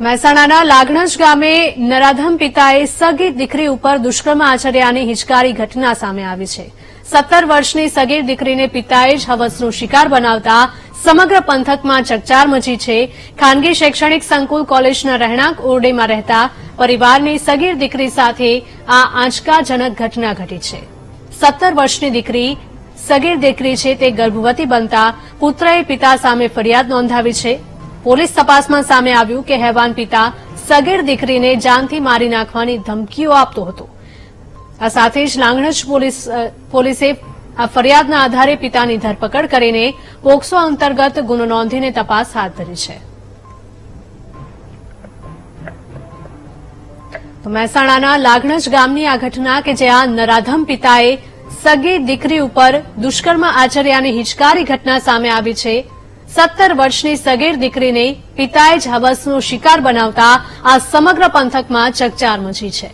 મહેસાણાના લાગણજ ગામે નરાધમ પિતાએ સગીર દીકરી ઉપર દુષ્કર્મ આચર્યાની હિચકારી ઘટના સામે આવી છે. સત્તર વર્ષની સગીર દીકરીને પિતાએ જ હવસનો શિકાર બનાવતા સમગ્ર પંથકમાં ચકચાર મચી છે. ખાનગી શૈક્ષણિક સંકુલ કોલેજના રહેણાંક ઓરડેમાં રહેતા પરિવારની સગીર દીકરી સાથે આ આંચકાજનક ઘટના ઘટી છે. સત્તર વર્ષની દીકરી સગીર દીકરી છે તે ગર્ભવતી બનતા પુત્રએ પિતા સામે ફરિયાદ નોંધાવી છે. પોલીસ તપાસમાં સામે આવ્યું કે હેવાન પિતા સગીર દીકરીને જાનથી મારી નાખવાની ધમકીઓ આપતો હતો. આ સાથે જ લાંગણજ પોલીસે ફરિયાદના આધારે પિતાની ધરપકડ કરીને પોક્સો અંતર્ગત ગુનો નોંધીને તપાસ હાથ ધરી છે. મહેસાણાના લાગણજ ગામની આ ઘટના કે જ્યાં નરાધમ પિતાએ સગી દીકરી ઉપર દુષ્કર્મ આચર્યાની હિચકારી ઘટના સામે આવી છે સત્તર વર્ષની સગીર દીકરીને પિતાએ જ હવસનો શિકાર બનાવતા આ સમગ્ર પંથકમાં ચકચાર મચી છે.